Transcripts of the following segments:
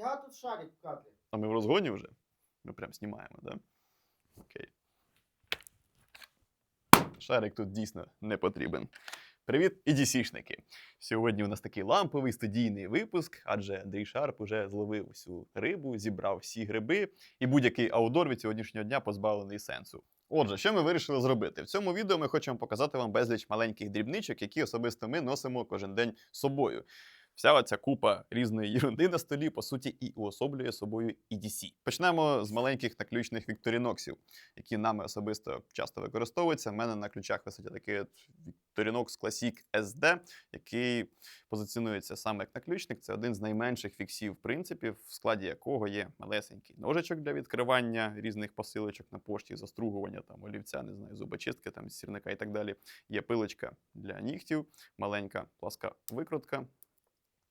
нафіга тут шарик в кадрі? А ми в розгоні вже? Ми прям знімаємо, да? Окей. Шарик тут дійсно не потрібен. Привіт, EDC-шники! Сьогодні у нас такий ламповий студійний випуск, адже Андрій Шарп уже зловив всю рибу, зібрав всі гриби, і будь-який аудор від сьогоднішнього дня позбавлений сенсу. Отже, що ми вирішили зробити? В цьому відео ми хочемо показати вам безліч маленьких дрібничок, які особисто ми носимо кожен день з собою. Вся оця купа різної єрунди на столі, по суті, і уособлює собою EDC. Почнемо з маленьких наключних вікторіноксів, які нами особисто часто використовуються. У мене на ключах висить такий Victorinox Classic SD, який позиціонується саме як наключник. Це один з найменших фіксів, в принципі, в складі якого є малесенький ножичок для відкривання різних посилочок на пошті, застругування там олівця, не знаю, зубочистки, там сірника і так далі. Є пилочка для нігтів, маленька пласка викрутка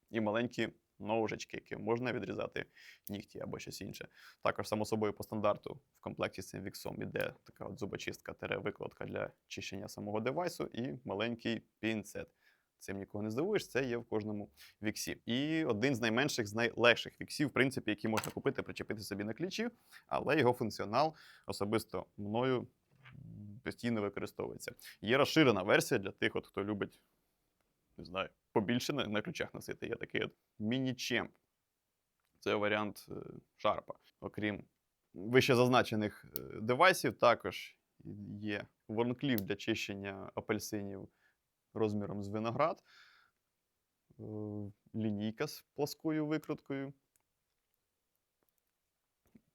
і маленькі ножички, які можна відрізати нігті або щось інше. Також, само собою, по стандарту в комплекті з цим віксом іде така от зубочистка викладка для чищення самого девайсу і маленький пінцет. Цим нікого не здивуєш, це є в кожному віксі. І один з найменших, з найлегших віксів, в принципі, які можна купити, причепити собі на ключі, але його функціонал особисто мною постійно використовується. Є розширена версія для тих, от, хто любить не знаю, побільше на, на ключах носити. Є такий от міні-чемп. Це варіант е, шарпа. Окрім вище зазначених е, девайсів, також є ворнклів для чищення апельсинів розміром з виноград, е, лінійка з пласкою викруткою,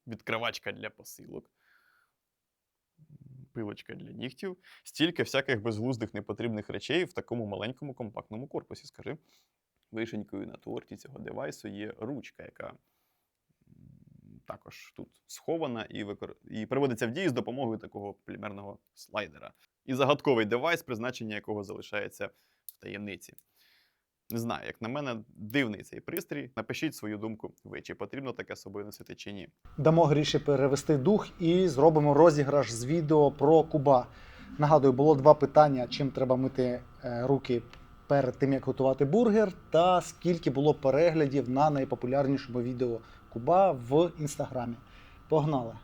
відкривачка для посилок, пилочка для нігтів, стільки всяких безглуздих непотрібних речей в такому маленькому компактному корпусі. Скажи, вишенькою на торті цього девайсу є ручка, яка також тут схована і, викор... і приводиться в дію з допомогою такого полімерного слайдера. І загадковий девайс, призначення якого залишається в таємниці. Не знаю, як на мене, дивний цей пристрій. Напишіть свою думку ви, чи потрібно таке собою носити чи ні. дамо Гріші перевести дух і зробимо розіграш з відео про Куба. Нагадую, було два питання: чим треба мити е, руки перед тим, як готувати бургер, та скільки було переглядів на найпопулярнішому відео Куба в інстаграмі. Погнали!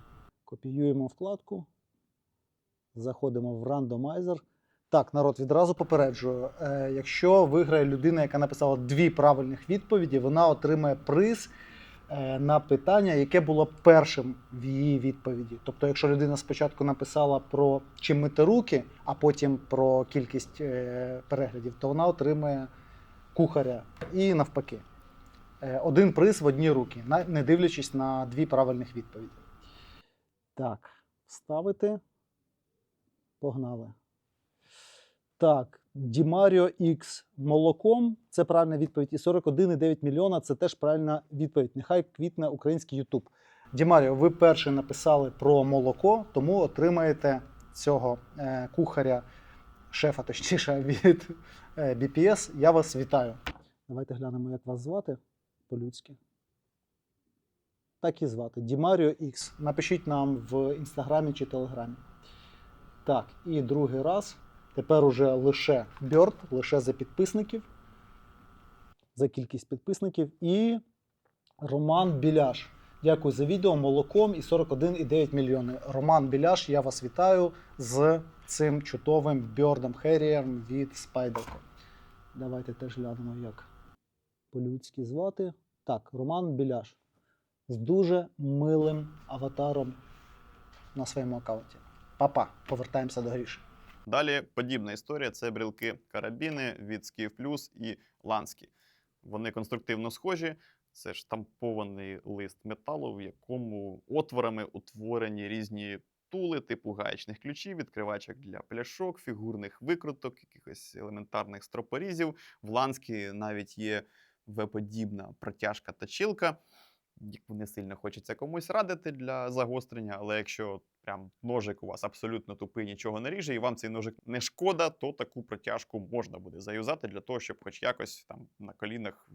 Копіюємо вкладку, заходимо в рандомайзер. Так, народ, відразу попереджую. Е, якщо виграє людина, яка написала дві правильних відповіді, вона отримає приз е, на питання, яке було першим в її відповіді. Тобто, якщо людина спочатку написала про чим мити руки, а потім про кількість е, переглядів, то вона отримає кухаря і навпаки. Один приз в одні руки, не дивлячись на дві правильних відповіді. Так, вставити. Погнали. Так, Дімаріо X молоком це правильна відповідь. І 41,9 мільйона це теж правильна відповідь. Нехай квітне український Ютуб. Дімаріо, ви перші написали про молоко, тому отримаєте цього е, кухаря, шефа, точніше, від е, BPS. Я вас вітаю. Давайте глянемо, як вас звати по-людськи. Так і звати. Дімаріо X. Напишіть нам в інстаграмі чи телеграмі. Так, і другий раз. Тепер уже лише Бьорд, лише за підписників, за кількість підписників. І Роман Біляш. Дякую за відео молоком і 41,9 мільйони. Роман Біляш, я вас вітаю з цим чудовим Бьордом Херієром від Спайдерко. Давайте теж глянемо, як по-людськи звати. Так, Роман Біляш. З дуже милим аватаром на своєму аккаунті. Папа, повертаємося до гріші. Далі подібна історія це брілки карабіни від Skiff Plus і Lansky. Вони конструктивно схожі. Це штампований лист металу, в якому отворами утворені різні тули, типу гаячних ключів, відкривачок для пляшок, фігурних викруток, якихось елементарних стропорізів. В Lansky навіть є V-подібна протяжка точилка. Яку не сильно хочеться комусь радити для загострення, але якщо прям ножик у вас абсолютно тупий, нічого не ріже, і вам цей ножик не шкода, то таку протяжку можна буде заюзати для того, щоб хоч якось там на колінах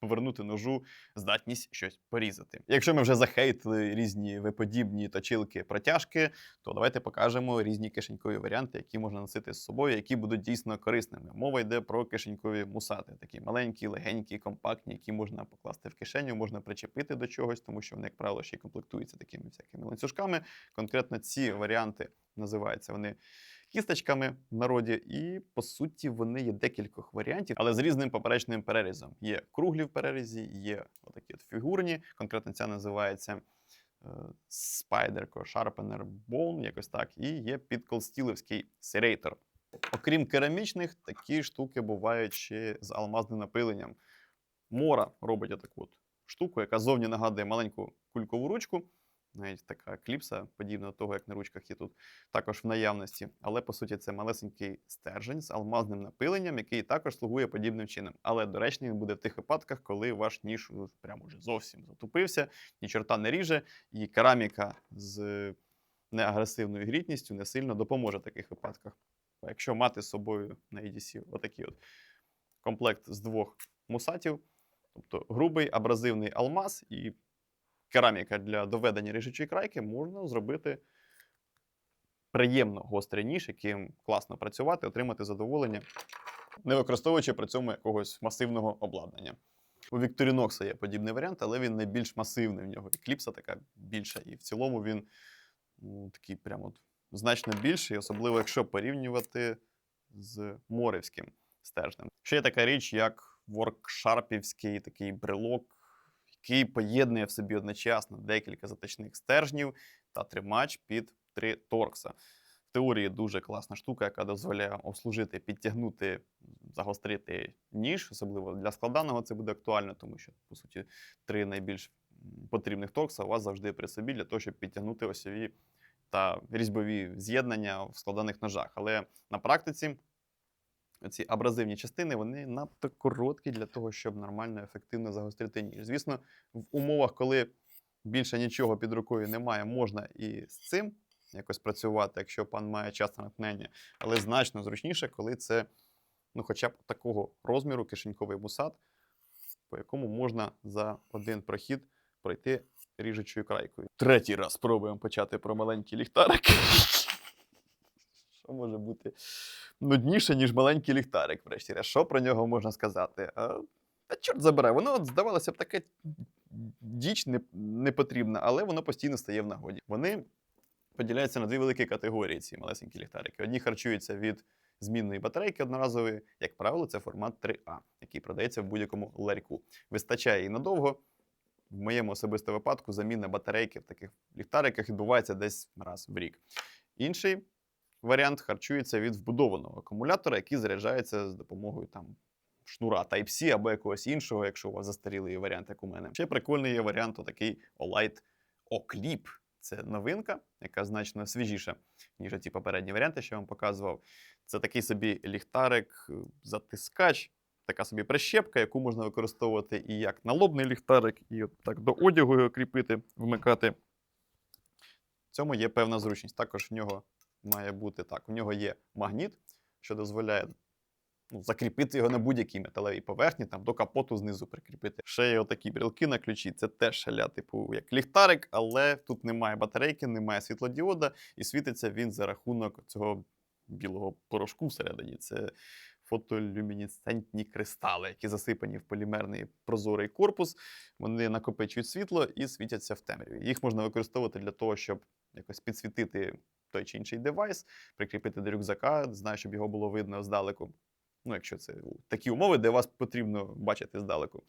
повернути ножу здатність щось порізати. Якщо ми вже захейтили різні виподібні точилки протяжки, то давайте покажемо різні кишенькові варіанти, які можна носити з собою, які будуть дійсно корисними. Мова йде про кишенькові мусати, такі маленькі, легенькі, компактні, які можна покласти в кишеню, можна причепити до чогось, тому що вони, як правило, ще й комплектуються такими всякими ланцюжками. Конкретно ці варіанти називаються вони кісточками в народі, і по суті вони є декількох варіантів, але з різним поперечним перерізом. Є круглі в перерізі, є отакі от фігурні. Конкретно ця називається Spider Sharpener Bone, якось так, і є підколстілевський серейтор. Окрім керамічних, такі штуки бувають ще з алмазним напиленням. Мора робить таку от штуку, яка зовні нагадує маленьку кулькову ручку. Навіть така кліпса, подібна до того, як на ручках є тут, також в наявності. Але по суті це малесенький стержень з алмазним напиленням, який також слугує подібним чином. Але доречний він буде в тих випадках, коли ваш ніж прямо вже зовсім затупився, ні чорта не ріже, і кераміка з неагресивною грітністю не сильно допоможе в таких випадках. Якщо мати з собою на EDC отакий от комплект з двох мусатів, тобто грубий абразивний алмаз і кераміка для доведення ріжучої крайки, можна зробити приємно гострий ніж, яким класно працювати, отримати задоволення, не використовуючи при цьому якогось масивного обладнання. У Victorinox є подібний варіант, але він найбільш масивний в нього. І кліпса така більша, і в цілому він ну, такий прямо значно більший, особливо якщо порівнювати з моревським стержнем. Ще є така річ, як воркшарпівський такий брелок, який поєднує в собі одночасно декілька заточних стержнів та тримач під три торкса. В теорії дуже класна штука, яка дозволяє обслужити, підтягнути, загострити ніж. Особливо для складаного це буде актуально, тому що, по суті, три найбільш потрібних торкса у вас завжди при собі для того, щоб підтягнути осьові та різьбові з'єднання в складаних ножах. Але на практиці ці абразивні частини вони надто короткі для того, щоб нормально ефективно загострити ніж. Звісно, в умовах, коли більше нічого під рукою немає, можна і з цим якось працювати, якщо пан має час на натхнення, але значно зручніше, коли це ну, хоча б такого розміру кишеньковий мусат, по якому можна за один прохід пройти ріжучою крайкою. Третій раз спробуємо почати про маленький ліхтарик. Що може бути нудніше, ніж маленький ліхтарик, врешті. Що про нього можна сказати? А, та чорт забирай, воно от, здавалося б таке діч не, не потрібна, але воно постійно стає в нагоді. Вони поділяються на дві великі категорії, ці малесенькі ліхтарики. Одні харчуються від змінної батарейки одноразової, як правило, це формат 3А, який продається в будь-якому ларьку. Вистачає її надовго. В моєму особистому випадку заміна батарейки в таких ліхтариках відбувається десь раз в рік. Інший варіант харчується від вбудованого акумулятора, який заряджається з допомогою там. Шнура Type-C або якогось іншого, якщо у вас застарілий варіант, як у мене. Ще прикольний є варіант отакий Olight Oclip. Це новинка, яка значно свіжіша, ніж ті попередні варіанти, що я вам показував. Це такий собі ліхтарик, е, затискач, така собі прищепка, яку можна використовувати і як налобний ліхтарик, і от так до одягу його кріпити, вмикати. В цьому є певна зручність. Також в нього має бути так. У нього є магніт, що дозволяє ну, закріпити його на будь-якій металевій поверхні, там до капоту знизу прикріпити. Ще є отакі брілки на ключі. Це теж шаля, типу, як ліхтарик, але тут немає батарейки, немає світлодіода, і світиться він за рахунок цього білого порошку всередині. Це фотолюмінесцентні кристали, які засипані в полімерний прозорий корпус. Вони накопичують світло і світяться в темряві. Їх можна використовувати для того, щоб якось підсвітити той чи інший девайс, прикріпити до рюкзака, знаю, щоб його було видно здалеку. Ну, якщо це такі умови, де вас потрібно бачити здалеку.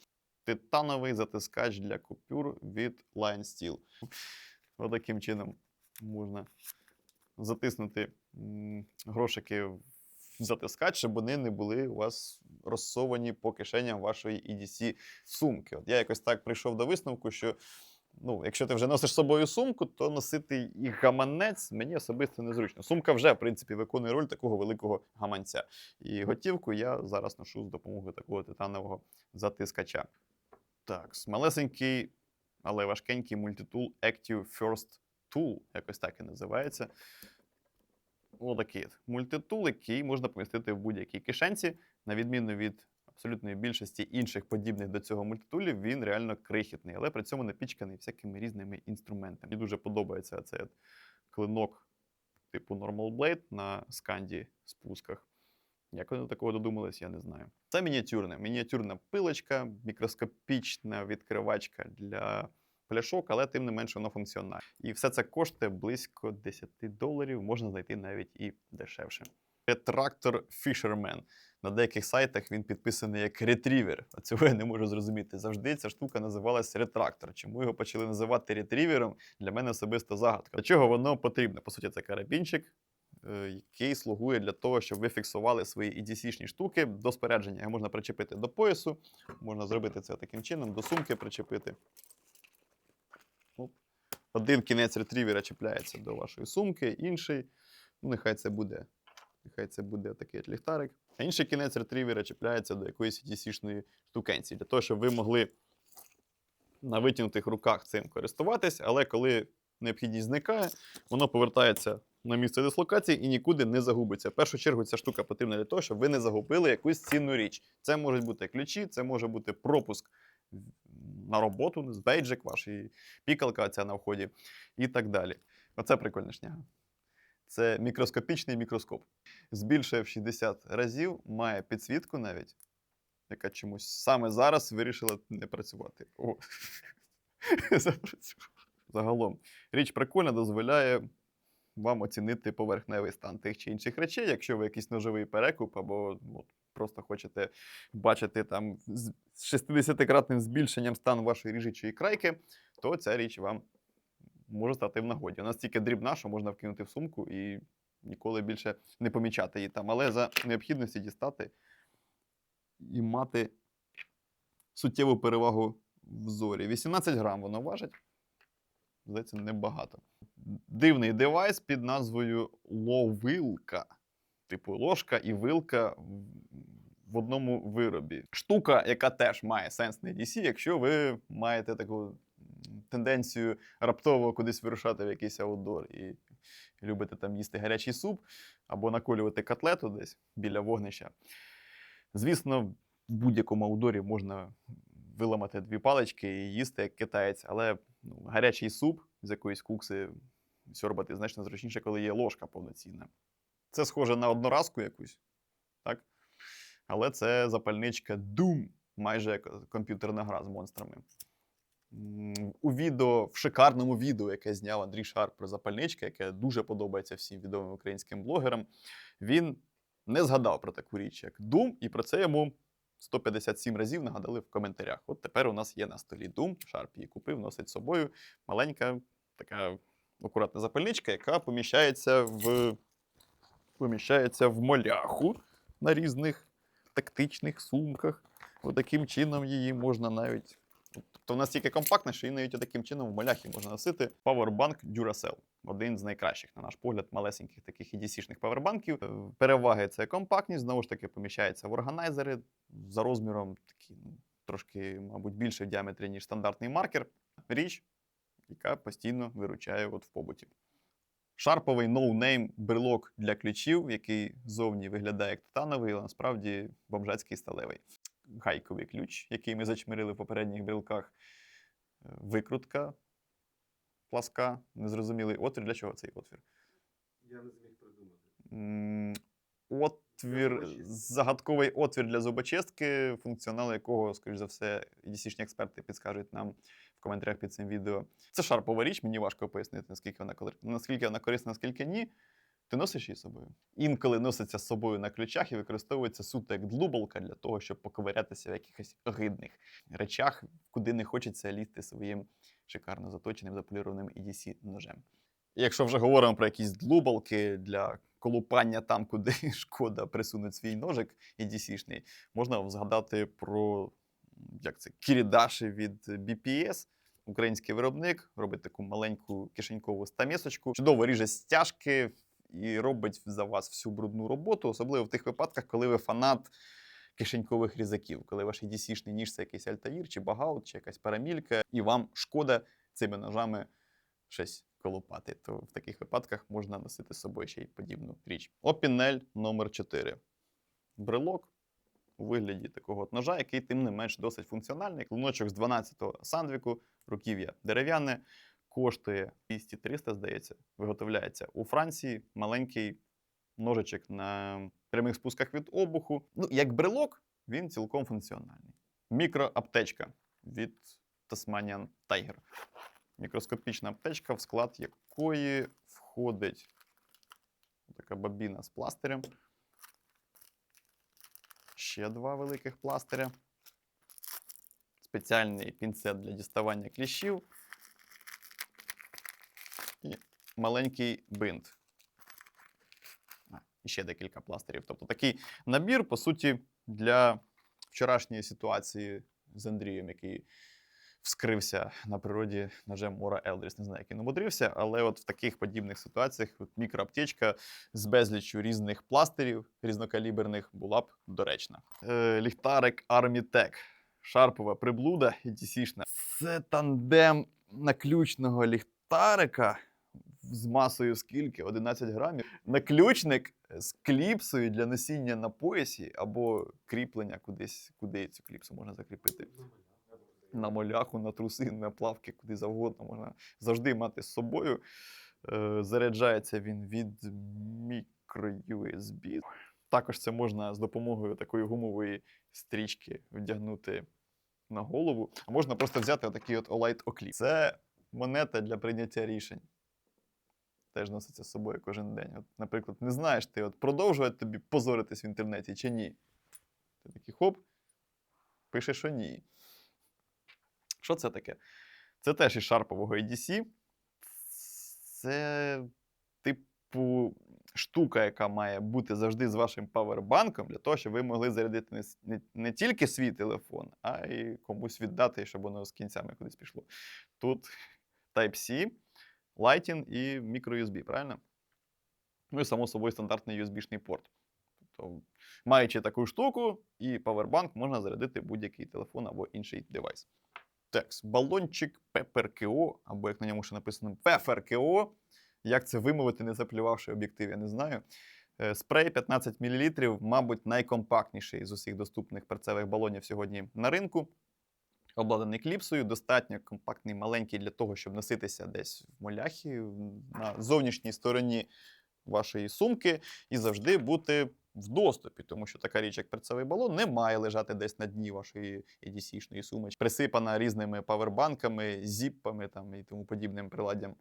Титановий затискач для купюр від Line Steel. Отаким чином можна затиснути грошики в затискач, щоб вони не були у вас розсовані по кишеням вашої EDC сумки. От я якось так прийшов до висновку, що ну, якщо ти вже носиш з собою сумку, то носити і гаманець мені особисто незручно. Сумка вже, в принципі, виконує роль такого великого гаманця. І готівку я зараз ношу з допомогою такого титанового затискача. Так, малесенький, але важкенький мультитул Active First мультитул, якось так і називається. Отакий от мультитул, який можна помістити в будь-якій кишенці, на відміну від абсолютної більшості інших подібних до цього мультитулів, він реально крихітний, але при цьому напічканий всякими різними інструментами. Мені дуже подобається цей клинок типу Normal Blade на сканді спусках. Як вони до такого додумались, я не знаю. Це мініатюрне. Мініатюрна пилочка, мікроскопічна відкривачка для пляшок, але тим не менше воно функціональне. І все це коштує близько 10 доларів, можна знайти навіть і дешевше. Ретрактор Fisherman. На деяких сайтах він підписаний як ретрівер. А цього я не можу зрозуміти. Завжди ця штука називалась ретрактор. Чому його почали називати ретрівером? Для мене особисто загадка. Для чого воно потрібно? По суті, це карабінчик, е, який слугує для того, щоб ви фіксували свої EDC-шні штуки до спорядження. Його можна причепити до поясу, можна зробити це таким чином, до сумки причепити. Один кінець ретрівера чіпляється до вашої сумки, інший, ну нехай це буде. Нехай це буде такий ліхтарик. А інший кінець ретрівера чіпляється до якоїсь EDC-шної штукенції, для того, щоб ви могли на витягнутих руках цим користуватись, але коли необхідність зникає, воно повертається на місце дислокації і нікуди не загубиться. В першу чергу ця штука потрібна для того, щоб ви не загубили якусь цінну річ. Це можуть бути ключі, це може бути пропуск на роботу, з бейджик, ваш і пікалка ця на вході і так далі. Оце прикольна шняга. Це мікроскопічний мікроскоп. Збільшує в 60 разів, має підсвітку навіть, яка чомусь саме зараз вирішила не працювати. О. Загалом, річ прикольна, дозволяє вам оцінити поверхневий стан тих чи інших речей, якщо ви якийсь ножовий перекуп або ну, просто хочете бачити там з з 60-кратним збільшенням стан вашої ріжучої крайки, то ця річ вам може стати в нагоді. Вона стільки дрібна, що можна вкинути в сумку і ніколи більше не помічати її там. Але за необхідності дістати і мати суттєву перевагу в зорі. 18 грам воно важить. Здається, небагато. Дивний девайс під назвою ловилка. Типу ложка і вилка в- одному виробі. Штука, яка теж має сенс на DC, якщо ви маєте таку тенденцію раптово кудись вирушати в якийсь аутдор і любите там їсти гарячий суп або наколювати котлету десь біля вогнища. Звісно, в будь-якому аутдорі можна виламати дві палички і їсти як китаєць, але ну, гарячий суп з якоїсь кукси сьорбати значно зручніше, коли є ложка повноцінна. Це схоже на одноразку якусь, так? Але це запальничка Doom, майже як комп'ютерна гра з монстрами. У відео, в шикарному відео, яке зняв Андрій Шарп про запальнички, яке дуже подобається всім відомим українським блогерам, він не згадав про таку річ, як Doom, і про це йому 157 разів нагадали в коментарях. От тепер у нас є на столі Doom, Шарп її купив, носить з собою. Маленька така акуратна запальничка, яка поміщається в, поміщається в моляху на різних тактичних сумках. Отаким чином її можна навіть. Тобто вона стільки компактна, що її навіть таким чином в моляхі можна носити. Powerbank Duracell. Один з найкращих, на наш погляд, малесеньких таких EDC-шних павербанків. Е, Переваги це компактність, знову ж таки, поміщається в органайзери за розміром такі, ну, трошки, мабуть, більше в діаметрі, ніж стандартний маркер. Річ, яка постійно виручає от в побуті. Шарповий ноунейм брелок для ключів, який зовні виглядає як титановий, але насправді бомжацький сталевий. Гайковий ключ, який ми зачмирили в попередніх брелках. Е, Викрутка пласка, незрозумілий отвір. Для чого цей отвір? Я не зміг придумати. Отвір, загадковий отвір для зубочистки, функціонал якого, скоріш за все, EDC-шні експерти підскажуть нам в коментарях під цим відео. Це шарпова річ, мені важко пояснити, наскільки вона, наскільки вона корисна, наскільки ні. Ти носиш її собою? Інколи носиться з собою на ключах і використовується суто як длубалка для того, щоб поковирятися в якихось огидних речах, куди не хочеться лізти своїм шикарно заточеним заполірованим EDC ножем. Якщо вже говоримо про якісь длубалки для колупання там, куди шкода присунуть свій ножик EDC-шний, можна згадати про як це, кірідаші від BPS. Український виробник робить таку маленьку кишенькову стамісочку, чудово ріже стяжки і робить за вас всю брудну роботу, особливо в тих випадках, коли ви фанат кишенькових різаків, коли ваш EDC-шний ніж це якийсь альтаїр, чи багаут, чи якась парамілька, і вам шкода цими ножами щось колупати, то в таких випадках можна носити з собою ще й подібну річ. Опінель номер 4 Брелок у вигляді такого от ножа, який тим не менш досить функціональний. Клиночок з 12-го сандвіку, руків'я дерев'яне, коштує 200-300, здається, виготовляється у Франції. Маленький ножичок на прямих спусках від обуху. Ну, як брелок, він цілком функціональний. Мікроаптечка від Tasmanian Tiger. Мікроскопічна аптечка, в склад якої входить така бабіна з пластирем. Ще два великих пластиря. Спеціальний пінцет для діставання кліщів. І маленький бинт. І ще декілька пластирів. Тобто такий набір, по суті, для вчорашньої ситуації з Андрієм, який вскрився на природі ножем Мора Елдріс. Не знаю, як він умудрився, але от в таких подібних ситуаціях мікроаптечка з безліччю різних пластирів різнокаліберних була б доречна. Е, ліхтарик Armitec. Шарпова приблуда і тісішна. Це тандем наключного ліхтарика з масою скільки? 11 грамів. Наключник з кліпсою для носіння на поясі або кріплення кудись, куди цю кліпсу можна закріпити на моляху, на труси, на плавки, куди завгодно можна завжди мати з собою. Е, Заряджається він від мікро-USB. Також це можна з допомогою такої гумової стрічки вдягнути на голову. А можна просто взяти отакий от Olight Окліп. Це монета для прийняття рішень. Теж носиться з собою кожен день. От, наприклад, не знаєш ти, от продовжувати тобі позоритись в інтернеті чи ні. Ти такий хоп, пише, що ні. Що це таке? Це теж із шарпового EDC. Це, типу, штука, яка має бути завжди з вашим павербанком, для того, щоб ви могли зарядити не, не, не тільки свій телефон, а й комусь віддати, щоб воно з кінцями кудись пішло. Тут Type-C, Lighting і microUSB, правильно? Ну і само собою стандартний USB-шний порт. Тобто, маючи таку штуку і павербанк, можна зарядити будь-який телефон або інший девайс. Так, балончик PPRKO, або як на ньому ще написано PFRKO. Як це вимовити, не заплювавши об'єктив, я не знаю. Е, Спрей 15 мл, мабуть, найкомпактніший з усіх доступних перцевих балонів сьогодні на ринку. Обладнаний кліпсою, достатньо компактний, маленький для того, щоб носитися десь в моляхі на зовнішній стороні вашої сумки і завжди бути в доступі, тому що така річ, як перцевий балон, не має лежати десь на дні вашої EDC-шної сумочки, присипана різними павербанками, зіппами там, і тому подібним приладдям.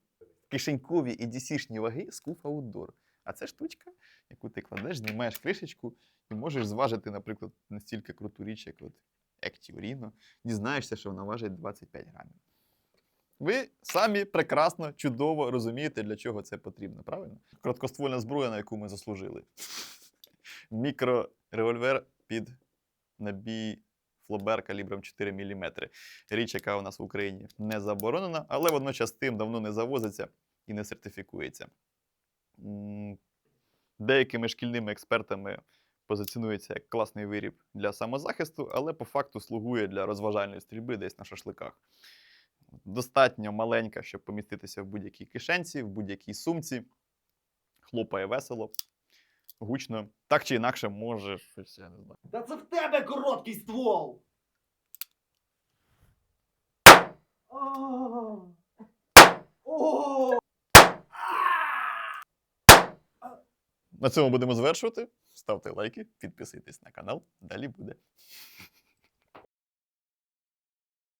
Кишенькові EDC-шні ваги Scoof Outdoor. А це штучка, яку ти кладеш, знімаєш кришечку і можеш зважити, наприклад, настільки круту річ, як от Reno. Дізнаєшся, що вона важить 25 грамів. Ви самі прекрасно, чудово розумієте, для чого це потрібно, правильно? Короткоствольна зброя, на яку ми заслужили. Мікроревольвер під набій флобер калібром 4 мм. Річ, яка у нас в Україні не заборонена, але водночас тим давно не завозиться і не сертифікується. Деякими шкільними експертами позиціонується як класний виріб для самозахисту, але по факту слугує для розважальної стрільби десь на шашликах. Достатньо маленька, щоб поміститися в будь-якій кишенці, в будь-якій сумці. Хлопає весело, гучно. Так чи інакше, може щось, я не знаю. Та це в тебе короткий ствол. На цьому будемо завершувати. Ставте лайки, підписуйтесь на канал. Далі буде.